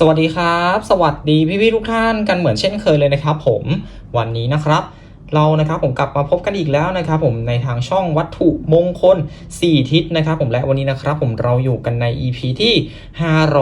สวัสดีครับ สวัสดีพี่พี่ทุกท่านกันเหมือนเช่นเคยเลยนะครับ ผมวันนี้นะครับ เรานะครับผมกลับมาพบกันอีกแล้วนะครับ ผมในทางช่องวัตถุมงคล 4 ทิศนะครับ ผมและวันนี้นะครับ ผมเราอยู่กันใน EP ที่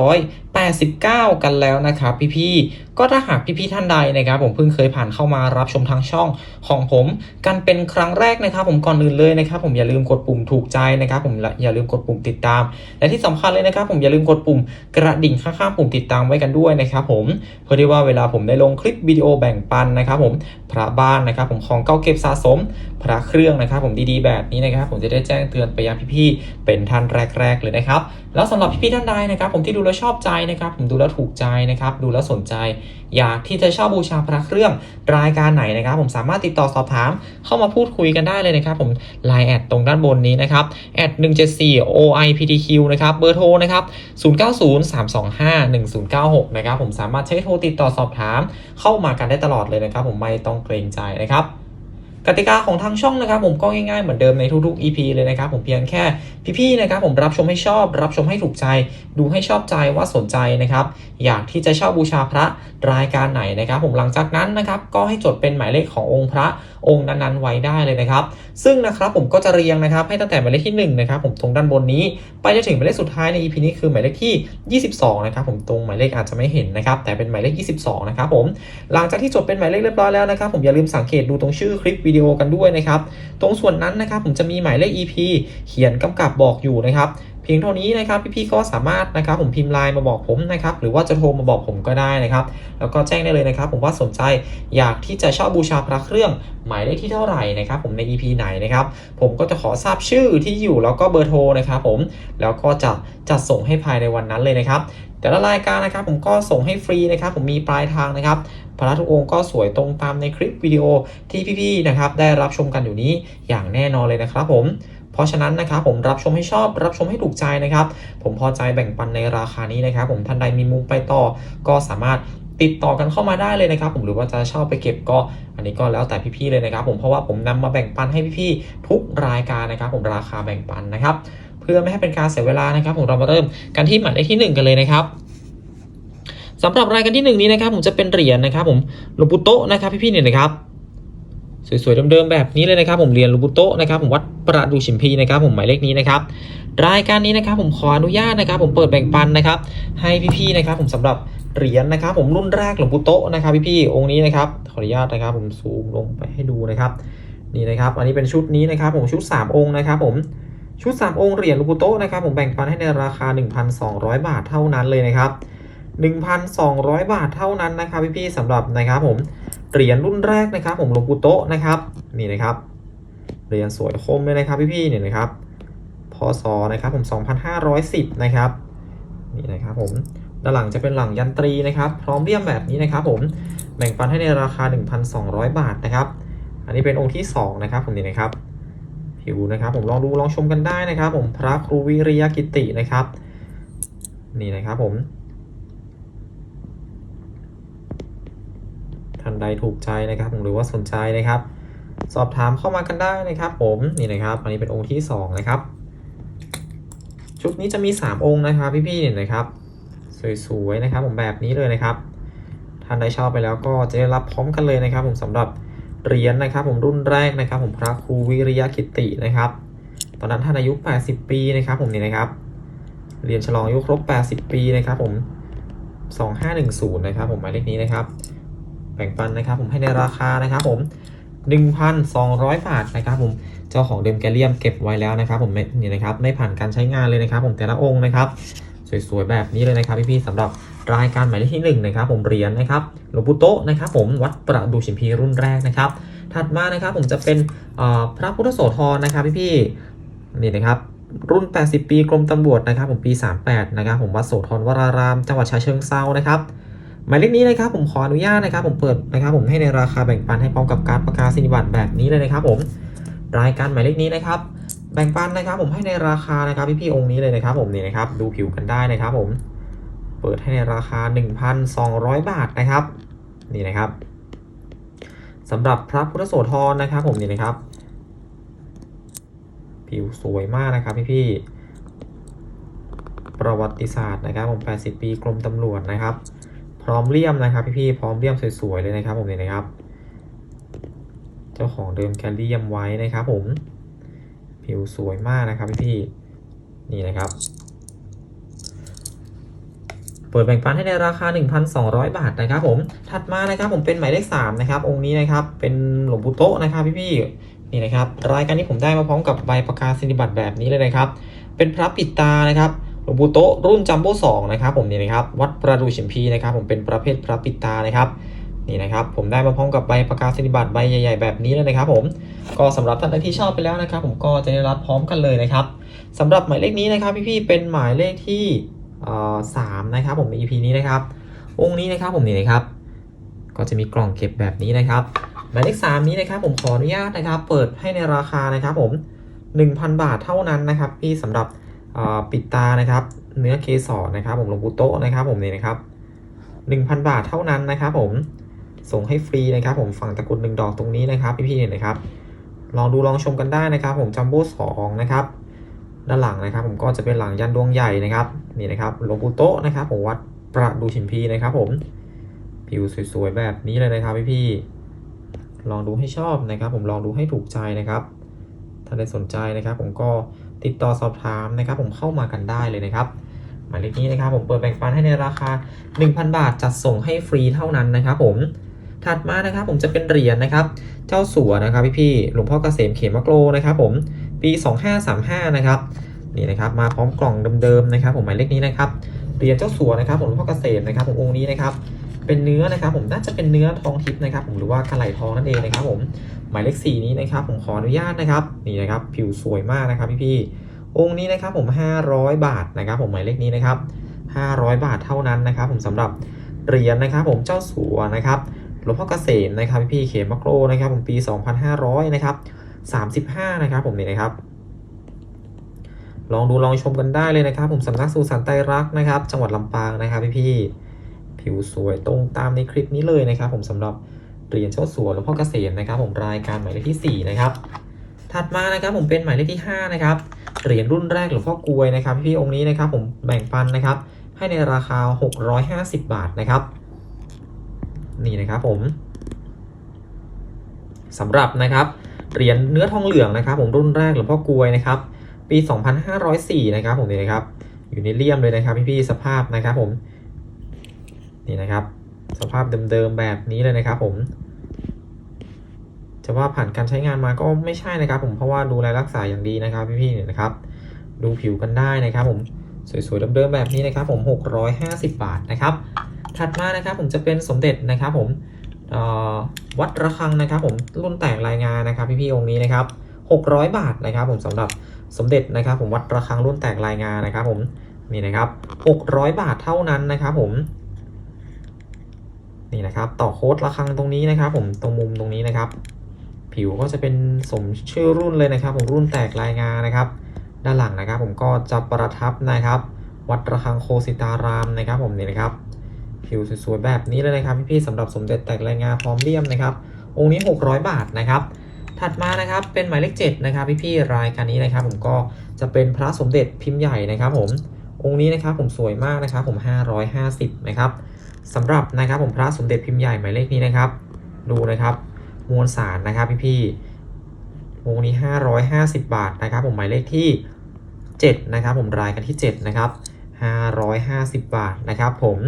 589 กันแล้วนะครับ พี่พี่ ก็ถ้าหากพี่ๆท่านใดนะครับผมเพิ่งเคยผ่านเข้ามารับชมทางช่องของผมกันเป็นครั้งแรกนะครับ ผมก่อนอื่นเลยนะครับ ผมอย่าลืมกดปุ่มถูกใจนะครับ ผมและอย่าลืมกดปุ่มติดตาม และที่สำคัญเลยนะครับ ผมอย่าลืมกดปุ่มกระดิ่งข้างๆปุ่มติดตามไว้กันด้วยนะครับ ผมเพื่อที่ว่าเวลาผมได้ลงคลิปวิดีโอแบ่งปันนะครับ ผมพระบ้านนะครับ ผมของเก่าเก็บสะสม พระเครื่องนะครับ ผมดีๆแบบนี้นะครับ ผมจะได้แจ้งเตือนไปยังพี่ๆเป็นท่านแรก ๆ เลยนะครับ แล้วสำหรับพี่ๆท่านใดนะครับ ผมที่ดูแล้วชอบใจนะครับ ผมดูแล้วถูกใจนะครับ ดูแล้วสนใจอยากที่จะเช่าบูชาพระเครื่องรายการไหนนะครับ ผมสามารถติดต่อสอบถามเข้ามาพูดคุยกันได้เลยนะครับผมไลน์แอดตรงด้านบนนี้นะครับแอด174 OIPTQ นะครับเบอร์โทรนะครับ0903251096นะครับผมสามารถใช้โทรติดต่อสอบถามเข้ามากันได้ตลอดเลยนะครับ ผมไม่ต้องเกรงใจนะครับ กติกาของทางช่องนะครับ ผมก็ง่ายๆเหมือนเดิมในทุกๆ EP เลยนะครับ ผมเพียงแค่พี่ๆนะครับผมรับชมให้ชอบ รับชมให้ถูกใจ ดูให้ชอบใจว่าสนใจนะครับ อยากที่จะเช่าบูชาพระรายการไหนนะครับ ผมหลังจากนั้นนะครับก็ให้จดเป็นหมายเลขขององค์พระองค์นั้นๆไว้ได้เลยนะครับ ซึ่งนะครับผมก็จะเรียงนะครับ ให้ตั้งแต่หมายเลขที่1นะครับผมตรงด้านบนนี้ ไปจนถึงหมายเลขสุดท้ายใน EP นี้คือหมายเลขที่ 22 นะครับ ผมตรงหมายเลขอาจจะไม่เห็นนะครับ แต่เป็นหมายเลข 22 นะครับผมหลังจากที่จดเป็นหมายเลขเรียบร้อยแล้วนะครับ ผมอย่าลืมสังเกตดูตรงชื่อคลิปวิดีโอกันด้วยนะครับ ตรงส่วนนั้นนะครับผมจะมีหมายเลข EP เขียนกำกับบอกอยู่นะครับ พียงเท่านี้นะครับพี่ๆก็สามารถนะครับผมพิมพ์ไลน์มาบอกผมนะครับหรือว่าจะโทรมาบอกผมก็ได้นะครับ แล้วก็แจ้งได้เลยนะครับ ผมว่าสนใจอยากที่จะเช่าบูชาพระเครื่องหมายเลขที่เท่าไหร่นะครับ ผมใน EP ไหนนะครับ ผมก็จะขอทราบชื่อที่อยู่แล้วก็เบอร์โทรนะครับผมแล้วก็จะจัดส่งให้ภายในวันนั้นเลยนะครับ แต่ละรายการนะครับผมก็ส่งให้ฟรีนะครับ ผมมีปลายทางนะครับพระทุกองค์ก็สวยตรงตามในคลิปวิดีโอที่พี่ๆนะครับได้รับชมกันอยู่นี้อย่างแน่นอนเลยนะครับผม เพราะฉะนั้นนะครับผมรับชมให้ชอบรับชมให้ถูกใจนะครับ ผมพอใจแบ่งปันในราคานี้นะครับ ผมท่านใดมีมุมไปต่อก็สามารถติดต่อกันเข้ามาได้เลยนะครับ ผมหรือว่าจะเช่าไปเก็บก็อันนี้ก็แล้วแต่พี่ๆเลยนะครับ ผมเพราะว่าผมนำมาแบ่งปันให้พี่ๆทุกรายการนะครับ ผมราคาแบ่งปันนะครับ เพื่อไม่ให้เป็นการเสียเวลานะครับ ผมเรามาเริ่มกันที่หมายเลขที่หนึ่งกันเลยนะครับสำหรับรายการที่หนึ่งนี้นะครับ ผมจะเป็นเหรียญนะครับ ผมหลวงปู่โตนะครับพี่ๆเนี่ยนะครับ สวยๆเดิมๆแบบนี้เลยนะครับผมเรียนลูกบุโตะนะครับผมวัดประดูชิมพีนะครับผมหมายเลขนี้นะครับรายการนี้นะครับผมขออนุญาตนะครับ ผมเปิดแบ่งปันนะครับ ให้พี่ๆนะครับผมสำหรับเหรียญนะครับ ผมรุ่นแรกหลวงปู่โตนะครับ พี่ๆองค์นี้นะครับขออนุญาตนะครับ ผมซูมลงไปให้ดูนะครับนี่นะครับ อันนี้เป็นชุดนี้นะครับ ผมชุด 3 องค์นะครับ ผมชุด 3 องค์เหรียญหลวงปู่โตนะครับ ผมแบ่งปันให้ในราคา 1,200 บาทเท่านั้นเลยนะครับ 1,200 บาทเท่านั้นนะครับพี่ๆสำหรับนะครับผมเหรียญรุ่นแรกนะครับ ผมหลวงปุโตะนะครับนี่นะครับเหรียญสวยคมเลยนะครับพี่ๆเนี่ยนะครับพศนะครับผม 2510 นะครับนี่นะครับผมด้านหลังจะเป็นหลังยันตรีนะครับ พร้อมเลี่ยมแบบนี้นะครับ ผมแบ่งปันให้ในราคา 1,200 บาทนะครับ อันนี้เป็นองค์ที่ 2 นะครับ ผมนี่นะครับผิวนะครับ ผมลองดูลองชมกันได้นะครับ ผมพระครูวิริยกิตินะครับ นี่นะครับผม ท่านใดถูกใจนะครับผมหรือว่าสนใจนะครับ สอบถามเข้ามากันได้นะครับ ผมนี่นะครับอันนี้เป็นองค์ที่ 2 นะครับ ชุดนี้จะมี 3 องค์นะครับพี่ๆเนี่ยนะครับ สวยๆนะครับ ผมแบบนี้เลยนะครับท่านใดชอบไปแล้วก็จะได้รับพร้อมกันเลยนะครับ ผมสำหรับเหรียญนะครับ ผมรุ่นแรกนะครับ ผมพระครูวิริยกิตินะครับ ตอนนั้นท่านอายุ 80 ปีนะครับ ผมนี่นะครับเหรียญฉลองอายุครบ 80 ปีนะครับ ผม 2510 นะครับ ผมหมายเลขนี้นะครับ แบ่งปันนะครับผมให้ในราคานะครับผม 1,200 บาทนะครับผมเจ้าของเดิมแกเลียมเก็บไว้แล้วนะครับผมนี่นะครับไม่ผ่านการใช้งานเลยนะครับ ผมแต่ละองค์นะครับ สวยๆแบบนี้เลยนะครับพี่ๆสำหรับรายการหมายเลขที่หนึ่งนะครับผมเหรียญนะครับหลวงปู่โตะนะครับผมวัดประดูชิมพีรุ่นแรกนะครับ ถัดมานะครับผมจะเป็นพระพุทธโสธรนะครับพี่ๆนี่นะครับรุ่น 80 ปีกรมตำรวจนะครับผมปี 38 นะครับผมวัดโสธรวราราม จังหวัดฉะเชิงเซานะครับ หมายเลขนี้นะครับผมขออนุญาตนะครับ ผมเปิดนะครับ ผมให้ในราคาแบ่งปันให้พร้อมกับการประกาศสินบัตรแบบนี้เลยนะครับ ผมรายการหมายเลขนี้นะครับ แบ่งปันนะครับ ผมให้ในราคานะครับพี่ๆองค์นี้เลยนะครับ ผมนี่นะครับ ดูผิวกันได้นะครับ ผมเปิดให้ในราคา 1,200 บาทนะครับ นี่นะครับสำหรับพระพุทธโสธรนะครับ ผมนี่นะครับ ผิวสวยมากนะครับพี่ประวัติศาสตร์นะครับ ผม 80 ปีกรมตำรวจนะครับ พร้อมเลี่ยมนะครับพี่ๆพร้อมเลี่ยมสวยๆเลยนะครับผมเนี่ยนะครับ เจ้าของเดิมแกเลี่ยมไว้นะครับ ผม ผิวสวยมากนะครับพี่ๆนี่นะครับ เปิดแบ่งปันให้ในราคา 1,200 บาทนะครับ ผมถัดมานะครับผมเป็นหมายเลข3นะครับองค์นี้นะครับเป็นหลวงปู่โตะนะครับพี่ๆนี่นะครับรายการนี้ผมได้มาพร้อมกับใบประกาศนียบัตรแบบนี้เลยนะครับ เป็นพระปิดตานะครับ หลวงปู่โตรุ่นจัมโบ้สองนะครับผมนี่นะครับวัดประดูฉิมพีนะครับผมเป็นประเภทพระปิดตานะครับนี่นะครับผมได้มาพร้อมกับใบประกาศนียบัตรใบใหญ่ ๆ แบบนี้เลยนะครับผมก็สำหรับท่านใดที่ชอบไปแล้วนะครับ ผมก็จะได้รับพร้อมกันเลยนะครับสำหรับหมายเลขนี้นะครับ พี่ๆเป็นหมายเลขที่เอ่อสามนะครับผมใน EP นี้นะครับองค์นี้นะครับผมนี่นะครับ ก็จะมีกล่องเก็บแบบนี้นะครับหมายเลขสามนี้นะครับ ผมขออนุญาตนะครับ เปิดให้ในราคานะครับผม 1,000 บาทเท่านั้นนะครับ พี่สำหรับ ปิดตานะครับ เนื้อเกสรนะครับ ผมลงปูโตะนะครับ ผมนี่นะครับ 1,000 บาทเท่านั้นนะครับ ผมส่งให้ฟรีนะครับ ผมฝั่งตะกุดหนึ่งดอกตรงนี้นะครับ พี่ๆเนี่ยนะครับ ลองดูลองชมกันได้นะครับ ผมจัมโบ้สองนะครับ ด้านหลังนะครับ ผมก็จะเป็นหลังยันดวงใหญ่นะครับนี่นะครับลงปูโตะนะครับ ผมวัดประดูชิมพีนะครับ ผมผิวสวยๆแบบนี้เลยนะครับพี่ๆลองดูให้ชอบนะครับ ผมลองดูให้ถูกใจนะครับ ถ้าได้สนใจนะครับ ผมก็ ติดต่อสอบถามนะครับ ผมเข้ามากันได้เลยนะครับหมายเลขนี้นะครับ ผมเปิดแบ่งปันให้ในราคา 1,000 บาทจัดส่งให้ฟรีเท่านั้นนะครับ ผมถัดมานะครับ ผมจะเป็นเหรียญนะครับ เจ้าสัวนะครับพี่ๆหลวงพ่อเกษมเขมโกรนะครับ ผมปี 2535 นะครับนี่นะครับมาพร้อมกล่องเดิมๆนะครับ ผมหมายเลขนี้นะครับเหรียญเจ้าสัวนะครับ ผมหลวงพ่อเกษมนะครับ ผมองค์นี้นะครับเป็นเนื้อนะครับ ผมน่าจะเป็นเนื้อทองทิพย์นะครับ ผมหรือว่ากระไหลทองนั่นเองนะครับ ผม หมายเลข4นี้นะครับผมขออนุญาตนะครับนี่นะครับผิวสวยมากนะครับพี่ๆองค์นี้นะครับผม 500 บาทนะครับผมหมายเลขนี้นะครับ 500 บาทเท่านั้นนะครับผมสำหรับเหรียญนะครับผมเจ้าสัวนะครับหลวงพ่อเกษมนะครับพี่ๆเขมะโกรนะครับผมปี 2500นะครับ35นะครับผมนี่นะครับลองดูลองชมกันได้เลยนะครับ ผมสำนักสุสันไตรรักนะครับ จังหวัดลำปางนะครับพี่ๆผิวสวยตรงตามในคลิปนี้เลยนะครับ ผมสำหรับ เหรียญเจ้าสัวหลวงพ่อเกษมนะครับผมรายการหมายเลขที่ 4 นะครับ ถัดมานะครับผมเป็นหมายเลขที่ 5 นะครับเหรียญรุ่นแรกหลวงพ่อกลวยนะครับพี่องค์นี้นะครับผมแบ่งปันนะครับ ให้ในราคา 650 บาทนะครับ นี่นะครับผมสำหรับนะครับเหรียญเนื้อทองเหลืองนะครับ ผมรุ่นแรกหลวงพ่อกลวยนะครับ ปี 2504 นะครับผมนี่นะครับ อยู่ในเลี่ยมเลยนะครับพี่ๆสภาพนะครับผมนี่นะครับ สภาพเดิมๆแบบนี้เลยนะครับผมจะว่าผ่านการใช้งานมาก็ไม่ใช่นะครับ ผมเพราะว่าดูแลรักษาอย่างดีนะครับพี่ๆเนี่ยนะครับ ดูผิวกันได้นะครับ ผมสวยๆเดิมๆแบบนี้นะครับ ผม 650 บาทนะครับ ถัดมานะครับผมจะเป็นสมเด็จนะครับ ผมวัดระฆังนะครับ ผมรุ่นแตกรายงานนะครับ พี่ๆองค์นี้นะครับ 600 บาทนะครับ ผมสำหรับสมเด็จนะครับ ผมวัดระฆังรุ่นแตกรายงานนะครับ ผมนี่นะครับ 600 บาทเท่านั้นนะครับ ผม นี่นะครับต่อโค้ดระฆังตรงนี้นะครับ ผมตรงมุมตรงนี้นะครับ ผิวก็จะเป็นสมชื่อรุ่นเลยนะครับ ผมรุ่นแตกรายงานะครับ ด้านหลังนะครับ ผมก็จะประทับนะครับ วัดระฆังโคสิตารามนะครับ ผมนี่นะครับ ผิวสวยๆแบบนี้เลยนะครับพี่ๆสำหรับสมเด็จแตกรายงาพร้อมเลี่ยมนะครับ องค์นี้ 600 บาทนะครับ ถัดมานะครับเป็นหมายเลข7นะครับพี่ๆรายการนี้นะครับ ผมก็จะเป็นพระสมเด็จพิมพ์ใหญ่นะครับ ผมองค์นี้นะครับผมสวยมากนะครับ ผม 550นะครับ สำหรับนะครับผมพระสมเด็จพิมพ์ใหญ่หมายเลขนี้นะครับ ดูนะครับมวลสารนะครับพี่ๆองค์นี้ 550 บาทนะครับ ผมหมายเลขที่7นะครับผมรายกันที่7นะครับ550 บาทนะครับ ผม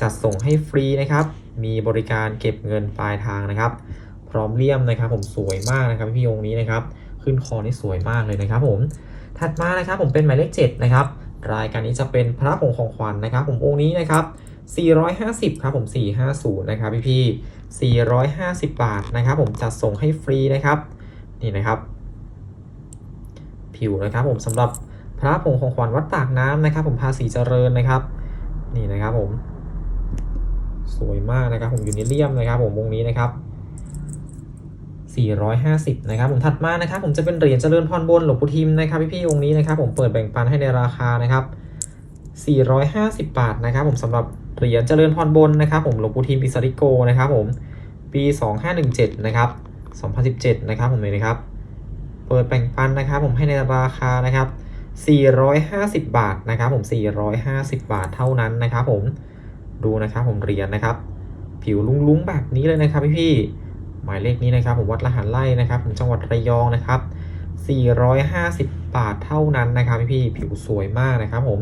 จัดส่งให้ฟรีนะครับ มีบริการเก็บเงินปลายทางนะครับ พร้อมเลี่ยมนะครับ ผมสวยมากนะครับพี่องค์นี้นะครับ ขึ้นคอนี่สวยมากเลยนะครับ ผมถัดมานะครับ ผมเป็นหมายเลข7นะครับรายการนี้จะเป็นพระผงของขวัญนะครับ ผมองค์นี้นะครับ 450 ครับผม 450 นะครับพี่พี่450 บาทนะครับผมจัดส่งให้ฟรีนะครับ นี่นะครับ ผิวนะครับผมสำหรับพระผงของขวัญวัดปากน้ำนะครับ ผมภาษีเจริญนะครับ นี่นะครับผมสวยมากนะครับ ผมอยู่ในเลี่ยมนะครับ ผมวงนี้นะครับ 450 นะครับ ผมถัดมานะครับ ผมจะเป็นเหรียญเจริญพรบนหลวงปู่ทิมนะครับพี่พี่ๆองค์นี้นะครับ ผมเปิดแบ่งปันให้ในราคานะครับ 450 บาทนะครับ ผมสำหรับ เหรียญเจริญพรบนนะครับผมหลวงปู่ทิมอิสริโกนะครับผมปี 2517 นะครับ 2017 นะครับผมเลยนะครับ เปิดแบ่งปันนะครับผมให้ในราคานะครับ 450 บาทนะครับผม 450 บาทเท่านั้นนะครับผมดูนะครับผมเหรียญนะครับ ผิวลุ้งๆแบบนี้เลยนะครับพี่ๆหมายเลขนี้นะครับผมวัดละหันไล่นะครับผมจังหวัดระยองนะครับ 450 บาทเท่านั้นนะครับพี่ๆผิวสวยมากนะครับผม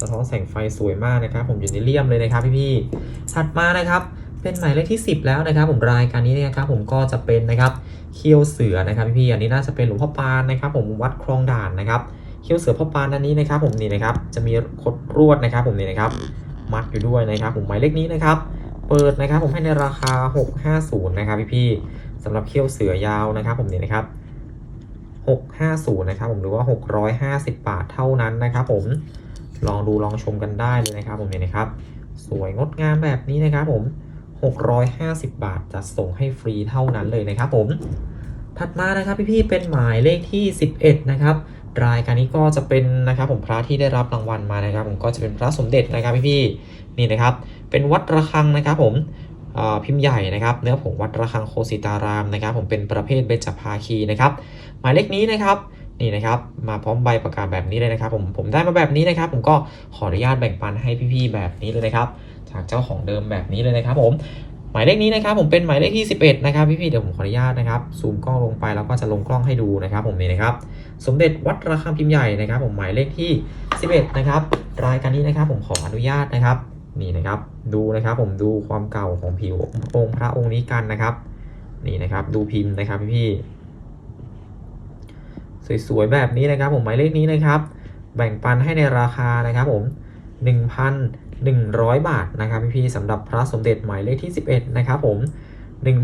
สะท้อนแสงไฟสวยมากนะครับ ผมอยู่ในเลี่ยมเลยนะครับพี่ๆถัดมานะครับเป็นหมายเลขที่ 10 แล้วนะครับ ผมรายการนี้นะครับ ผมก็จะเป็นนะครับเขี้ยวเสือนะครับพี่ๆอันนี้น่าจะเป็นหลวงพ่อปานนะครับ ผมวัดคลองด่านนะครับเขี้ยวเสือพ่อปานอันนี้นะครับ ผมนี่นะครับจะมีขดรวดนะครับ ผมนี่นะครับมัดอยู่ด้วยนะครับ ผมหมายเลขนี้นะครับ เปิดนะครับผมให้ในราคา 650 นะครับพี่ๆสำหรับเขี้ยวเสือยาวนะครับ ผมนี่นะครับ650 นะครับผมหรือว่า 650 บาทเท่านั้นนะครับ ผม ลองดูลองชมกันได้เลยนะครับ ผมนี่นะครับ สวยงดงามแบบนี้นะครับผม 650 บาทจะส่งให้ฟรีเท่านั้นเลยนะครับผม ถัดมานะครับพี่ๆเป็นหมายเลขที่ 11 นะครับรายการนี้ก็จะเป็นนะครับผมพระที่ได้รับรางวัลมานะครับ ผมก็จะเป็นพระสมเด็จนะครับพี่ๆนี่นะครับ เป็นวัดระฆังนะครับ ผมพิมพ์ใหญ่นะครับ เนื้อผงวัดระฆังโคสิตารามนะครับ ผมเป็นประเภทเบญจภาคีนะครับ หมายเลขนี้นะครับ นี่นะครับ มาพร้อมใบประกาศแบบนี้เลยนะครับ ผมผมได้มาแบบนี้นะครับ ผมก็ขออนุญาตแบ่งปันให้พี่ๆแบบนี้เลยนะครับ จากเจ้าของเดิมแบบนี้เลยนะครับ ผมหมายเลขนี้นะครับ ผมเป็นหมายเลขที่ 11 นะครับพี่ๆเดี๋ยวผมขออนุญาตนะครับซูมกล้องลงไปแล้วก็จะลงกล้องให้ดูนะครับ ผมนี่นะครับ สมเด็จวัดระฆังพิมพ์ใหญ่นะครับ ผมหมายเลขที่ 11 นะครับ รายการนี้นะครับ ผมขออนุญาตนะครับนี่นะครับ ดูนะครับ ผมดูความเก่าของผิวองค์พระองค์นี้กันนะครับ นี่นะครับ ดูพิมพ์นะครับพี่ๆ สวยๆแบบนี้นะครับผมหมายเลขนี้นะครับ แบ่งปันให้ในราคานะครับผม 1,100 บาทนะครับพี่ๆสำหรับพระสมเด็จหมายเลขที่ 11 นะครับผม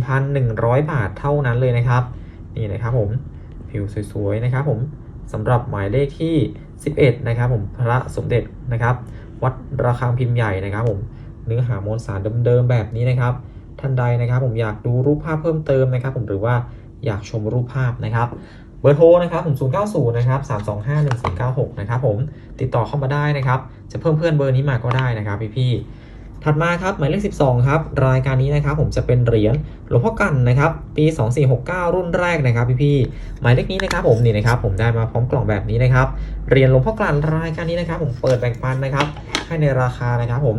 1,100 บาทเท่านั้นเลยนะครับ นี่นะครับผมผิวสวยๆนะครับผมสำหรับหมายเลขที่ 11 นะครับผมพระสมเด็จนะครับ วัดระฆังพิมพ์ใหญ่นะครับผมเนื้อหามวลสารเดิมๆแบบนี้นะครับ ท่านใดนะครับผมอยากดูรูปภาพเพิ่มเติมนะครับ ผมหรือว่าอยากชมรูปภาพนะครับ บอร์โทรนะครับผม090นะครับ325 1496นะครับผมติดต่อเข้ามาได้นะครับ จะเพิ่มเพื่อนเบอร์นี้มาก็ได้นะครับพี่ๆถัดมาครับหมายเลข 12 ครับ รายการนี้นะครับผมจะเป็นเหรียญหลวงพ่อกันนะครับ ปี 2469 รุ่นแรกนะครับพี่ๆหมายเลขนี้นะครับผมนี่นะครับผมได้มาพร้อมกล่องแบบนี้นะครับเหรียญหลวงพ่อกลั่นรายการนี้นะครับ ผมเปิดแบ่งปันนะครับให้ในราคานะครับผม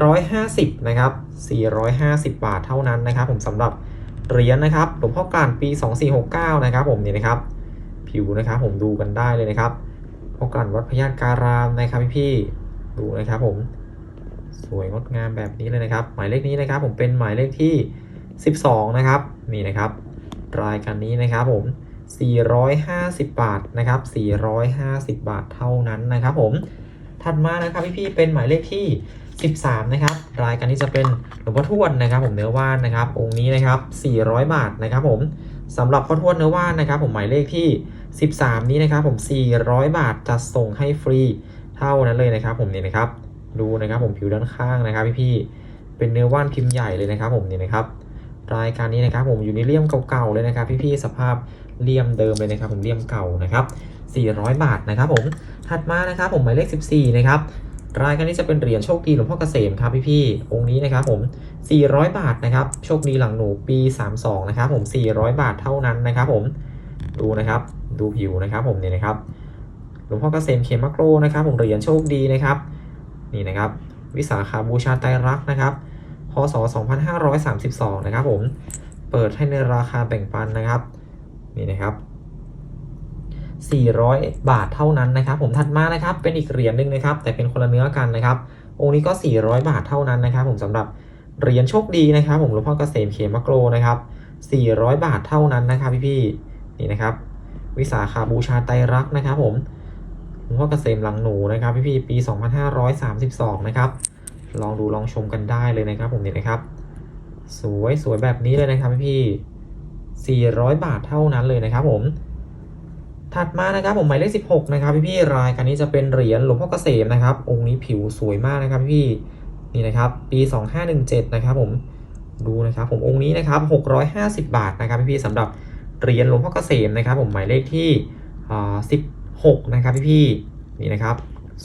450 นะครับ 450 บาทเท่านั้นนะครับ ผมสำหรับ เหรียญนะครับหลวงพ่อกลั่นปี 2469 นะครับผมนี่นะครับ ผิวนะครับผมดูกันได้เลยนะครับพ่อกลั่นวัดพญาการามนะครับพี่ๆดูนะครับผมสวยงดงามแบบนี้เลยนะครับ หมายเลขนี้นะครับ ผมเป็นหมายเลขที่ 12 นะครับนี่นะครับ รายการนี้นะครับผม 450 บาทนะครับ 450 บาทเท่านั้นนะครับ ผมถัดมานะครับพี่ๆเป็นหมายเลขที่ 13 นะครับ รายการนี้จะเป็นหลวงพ่อทวดนะครับ ผมเนื้อว่านนะครับ องค์นี้นะครับ 400 บาทนะครับผมสำหรับพ่อทวดเนื้อว่านนะครับ ผมหมายเลขที่ 13 นี้นะครับ ผม 400 บาทจะส่งให้ฟรีเท่านั้นเลยนะครับ ผมนี่นะครับ ดูนะครับ ผมผิวด้านข้างนะครับพี่ๆเป็นเนื้อว่านพิมพ์ใหญ่เลยนะครับ ผมนี่นะครับ รายการนี้นะครับ ผมอยู่ในเลี่ยมเก่าๆเลยนะครับ พี่ๆสภาพเลี่ยมเดิมเลยนะครับ ผมเลี่ยมเก่านะครับ 400 บาทนะครับ ผมถัดมานะครับ ผมหมายเลข 14 นะครับ รายการนี้จะเป็นเหรียญโชคดีหลวงพ่อเกษมครับพี่ๆองค์นี้นะครับผม 400 บาทนะครับ โชคดีหลังหนูปี 32 นะครับผม 400 บาทเท่านั้นนะครับผม ดูนะครับ ดูผิวนะครับผมนี่นะครับ หลวงพ่อเกษมเขมมะโกรนะครับผมเหรียญโชคดีนะครับ นี่นะครับ วิสาขาบูชาไตรรักนะครับ พศ 2532 นะครับผม เปิดให้ในราคาแบ่งปันนะครับ นี่นะครับ 400 บาทเท่านั้นนะครับ ผมถัดมานะครับเป็นอีกเหรียญหนึ่งนะครับ แต่เป็นคนละเนื้อกันนะครับ องค์นี้ก็ 400 บาทเท่านั้นนะครับ ผมสำหรับเหรียญโชคดีนะครับ ผมหลวงพ่อเกษมเขมะโกรนะครับ 400 บาทเท่านั้นนะครับพี่ๆนี่นะครับ วิสาขาบูชาไตรักษ์นะครับ ผมหลวงพ่อเกษมหลังหนูนะครับพี่ๆปี 2532 นะครับ ลองดูลองชมกันได้เลยนะครับ ผมนี่นะครับ สวยสวยแบบนี้เลยนะครับพี่ๆ400 บาทเท่านั้นเลยนะครับ ผม ถัดมานะครับผมหมายเลข 16 นะครับพี่ๆรายการนี้จะเป็นเหรียญหลวงพ่อเกษมนะครับ องค์นี้ผิวสวยมากนะครับพี่นี่นะครับ ปี 2517 นะครับผมดูนะครับผมองค์นี้นะครับ 650 บาทนะครับพี่ๆสำหรับเหรียญหลวงพ่อเกษมนะครับ ผมหมายเลขที่อ่า16 นะครับพี่ๆนี่นะครับ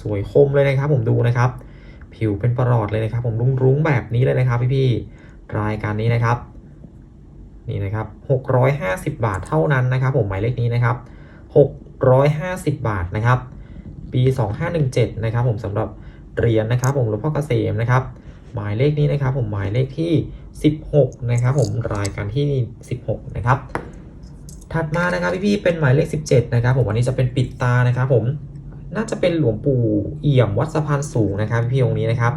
สวยคมเลยนะครับผมดูนะครับ ผิวเป็นประหลอดเลยนะครับ ผมรุ้งๆแบบนี้เลยนะครับพี่ๆรายการนี้นะครับนี่นะครับ 650 บาทเท่านั้นนะครับ ผมหมายเลขนี้นะครับ 150 บาทนะครับ ปี 2517 นะครับผมสำหรับเหรียญนะครับ ผมหลวงพ่อเกษมนะครับ หมายเลขนี้นะครับ ผมหมายเลขที่ 16 นะครับ ผมรายการที่ 16 นะครับ ถัดมานะครับพี่ๆเป็นหมายเลข 17 นะครับ ผมอันนี้จะเป็นปิดตานะครับผมน่าจะเป็นหลวงปู่เอี่ยมวัดสะพานสูงนะครับพี่ๆองค์นี้นะครับ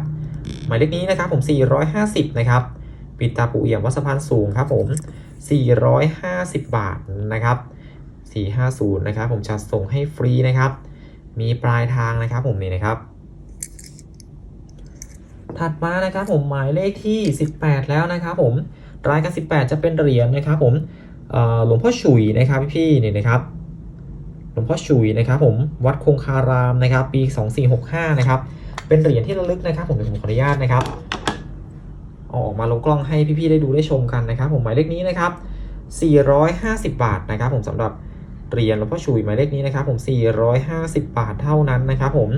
หมายเลขนี้นะครับผม 450 นะครับปิดตาปู่เอี่ยมวัดสะพานสูงครับผม 450 บาทนะครับ 450 นะครับ ผมจะส่งให้ฟรีนะครับ มีปลายทางนะครับผมนี่นะครับ ถัดมานะครับผมหมายเลขที่ 18 แล้วนะครับผมรายการ 18 จะเป็นเหรียญนะครับผมหลวงพ่อฉุยนะครับพี่ๆนี่นะครับหลวงพ่อฉุยนะครับผมวัดคงคารามนะครับ ปี 2465 นะครับ เป็นเหรียญที่ระลึกนะครับ ผมเดี๋ยวผมขออนุญาตนะครับเอาออกมาลงกล้องให้พี่ๆได้ดูได้ชมกันนะครับ ผมหมายเลขนี้นะครับ 450 บาทนะครับ ผมสำหรับ เหรียญหลวงพ่อฉุยหมายเลขนี้นะครับผม 450 บาทเท่านั้นนะครับผม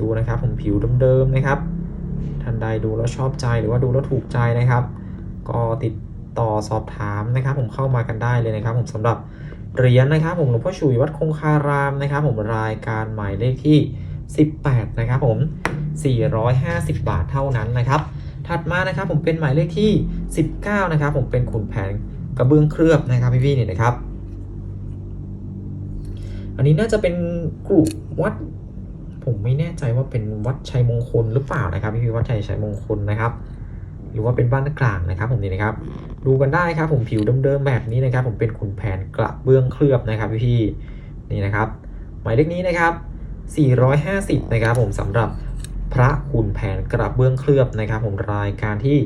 ดูนะครับผมผิวเดิมๆนะครับ ท่านใดดูแล้วชอบใจหรือว่าดูแล้วถูกใจนะครับ ก็ติดต่อสอบถามนะครับ ผมเข้ามากันได้เลยนะครับ ผมสำหรับเหรียญนะครับ ผมหลวงพ่อฉุยวัดคงคารามนะครับ ผมรายการหมายเลขที่ 18 นะครับผม 450 บาทเท่านั้นนะครับ ถัดมานะครับผมเป็นหมายเลขที่ 19 นะครับ ผมเป็นขุนแผนกระเบื้องเคลือบนะครับพี่ๆนี่นะครับ อันนี้น่าจะเป็นกลุ่มวัด ผมไม่แน่ใจว่าเป็นวัดชัยมงคลหรือเปล่านะครับพี่พี่วัดชัยชัยมงคลนะครับ หรือว่าเป็นบ้านกลางนะครับ ผมนี่นะครับ ดูกันได้ครับ ผมผิวเดิมๆแบบนี้นะครับ ผมเป็นขุนแผนกระเบื้องเคลือบนะครับพี่พี่นี่นะครับ หมายเลขนี้นะครับ 450 นะครับ ผมสำหรับพระขุนแผนกระเบื้องเคลือบนะครับ ผมรายการที่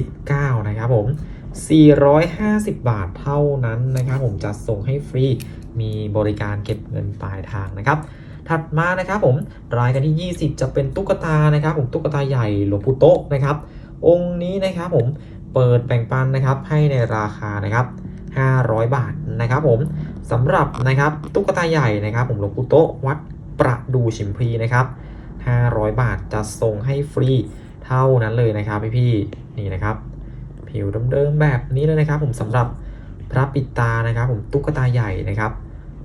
19 นะครับผม 450 บาทเท่านั้นนะครับ ผมจะส่งให้ฟรี มีบริการเก็บเงินปลายทางนะครับ ถัดมานะครับผมรายการที่ 20 จะเป็นตุ๊กตานะครับ ผมตุ๊กตาใหญ่หลวงปู่โต๊ะนะครับ องค์นี้นะครับผมเปิดแบ่งปันนะครับให้ในราคานะครับ500 บาทนะครับผมสำหรับนะครับตุ๊กตาใหญ่นะครับ ผมหลวงปู่โต๊ะวัดประดูชิมพีนะครับ500 บาทจะส่งให้ฟรีเท่านั้นเลยนะครับพี่ๆนี่นะครับ ผิวเดิมๆแบบนี้เลยนะครับ ผมสำหรับพระปิดตานะครับ ผมตุ๊กตาใหญ่นะครับ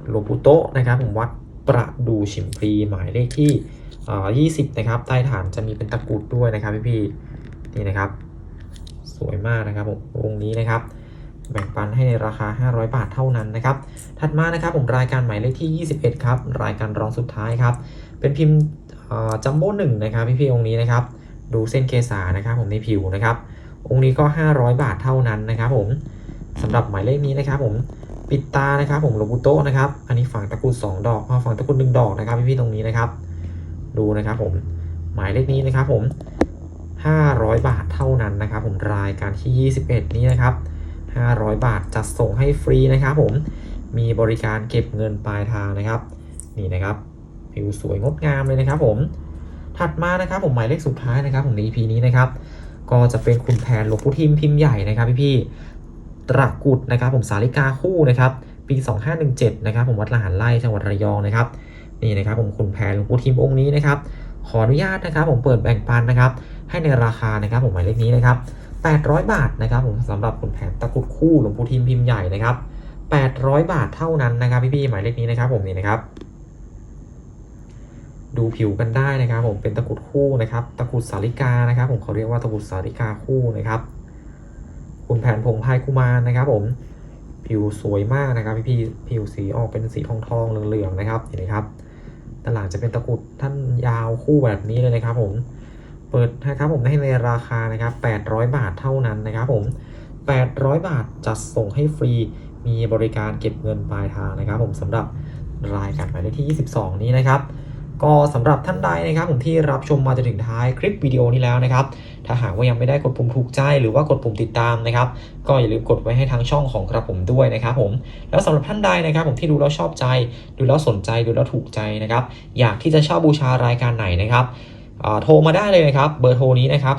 หลปู่โตนะครับผมวัดประดูชิมพลีหมายเลขที่ 20 นะครับ ใต้ฐานจะมีเป็นตะกุดด้วยนะครับพี่ๆนี่นะครับ สวยมากนะครับผมองค์นี้นะครับ แบ่งปันให้ในราคา 500 บาทเท่านั้นนะครับ ถัดมานะครับผมรายการหมายเลขที่ 21 ครับ รายการรองสุดท้ายครับ เป็นพิมพ์จัมโบ้หนึ่งนะครับพี่ๆองค์นี้นะครับ ดูเส้นเกษานะครับ ผมในผิวนะครับ องค์นี้ก็ 500 บาทเท่านั้นนะครับ ผมสำหรับหมายเลขนี้นะครับผม ปิดตานะครับ ผมหลวงปู่โตะนะครับ อันนี้ฝั่งตะกุด2ดอกอ่าฝั่งตะกุดหนึ่งดอกนะครับพี่ๆตรงนี้นะครับ ดูนะครับผมหมายเลขนี้นะครับผม 500 บาทเท่านั้นนะครับ ผมรายการที่ 21 นี้นะครับ 500 บาทจัดส่งให้ฟรีนะครับ ผมมีบริการเก็บเงินปลายทางนะครับ นี่นะครับผิวสวยงดงามเลยนะครับ ผมถัดมานะครับ ผมหมายเลขสุดท้ายนะครับของใน EP นี้นะครับ ก็จะเป็นคุณแผนหลวงปู่ทิมพิมพ์ใหญ่นะครับพี่ๆ ตระกุดนะครับผมสาริกาคู่นะครับปี 2517นะครับผมวัดละหันไร่จังหวัดระยองนะครับนี่นะครับผมคุณแผนหลวงปู่ทิมองค์นี้นะครับขออนุญาตนะครับผมเปิดแบ่งปันนะครับให้ในราคานะครับผมหมายเลขนี้นะครับ800 บาทนะครับผมสำหรับคุณแผนตะกรุดคู่หลวงปู่ทิมพิมพ์ใหญ่นะครับ800 บาทเท่านั้นนะครับพี่ๆหมายเลขนี้นะครับผมนี่นะครับ ดูผิวกันได้นะครับ ผมเป็นตะกรุดคู่นะครับ ตะกรุดสาริกานะครับ ผมเขาเรียกว่าตะกรุดสาริกาคู่นะครับ คุณแผนพงพายกุมารนะครับ ผม ผิวสวยมากนะครับ พี่ๆผิวสีออกเป็นสีทองทองๆเหลืองๆนะครับเห็นไหมครับด้านหลังจะเป็นตะกุดท่านยาวคู่แบบนี้เลยนะครับ ผม เปิดนะครับผมให้ในราคานะครับ800 บาทเท่านั้นนะครับ ผม 800 บาทจัดส่งให้ฟรีมีบริการเก็บเงินปลายทางนะครับ ผมสำหรับรายการหมายเลขที่ 22 นี้นะครับ ก็สำหรับท่านใดนะครับผมที่รับชมมาจนถึงท้ายคลิปวิดีโอนี้แล้วนะครับ ถ้าหากว่ายังไม่ได้กดปุ่มถูกใจหรือว่ากดปุ่มติดตามนะครับ ก็อย่าลืมกดไว้ให้ทางช่องของกระผมด้วยนะครับผม แล้วสำหรับท่านใดนะครับ ผมที่ดูแล้วชอบใจ ดูแล้วสนใจดูแล้วถูกใจนะครับ อยากที่จะเช่าบูชารายการไหนนะครับโทรมาได้เลยนะครับ เบอร์โทรนี้นะครับ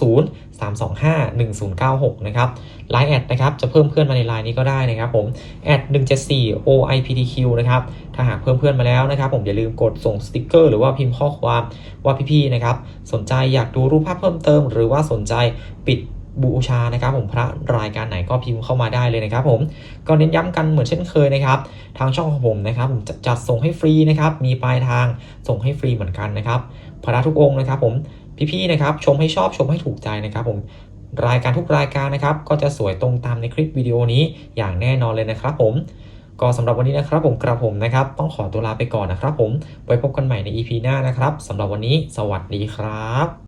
090 325 1096 นะครับไลน์แอดนะครับ จะเพิ่มเพื่อนมาในไลน์นี้ก็ได้นะครับผมแอด174 OIPTQ นะครับ ถ้าหากเพิ่มเพื่อนมาแล้วนะครับ ผมอย่าลืมกดส่งสติกเกอร์หรือว่าพิมพ์ข้อความว่าพี่ๆนะครับ สนใจอยากดูรูปภาพเพิ่มเติม หรือว่าสนใจปิดบูชานะครับผมพระรายการไหนก็พิมพ์เข้ามาได้เลยนะครับผมก็เน้นย้ำกันเหมือนเช่นเคยนะครับทางช่องของผมนะครับผมจะจัดส่งให้ฟรีนะครับมีปลายทางส่งให้ฟรีเหมือนกันนะครับพระทุกองค์นะครับผม พี่ๆนะครับชมให้ชอบชมให้ถูกใจนะครับผมรายการทุกรายการนะครับก็จะสวยตรงตามในคลิปวิดีโอนี้อย่างแน่นอนเลยนะครับผมก็สำหรับวันนี้นะครับผมกระผมนะครับ ต้องขอตัวลาไปก่อนนะครับผมไว้พบกันใหม่ใน EP หน้านะครับสำหรับวันนี้ สวัสดีครับ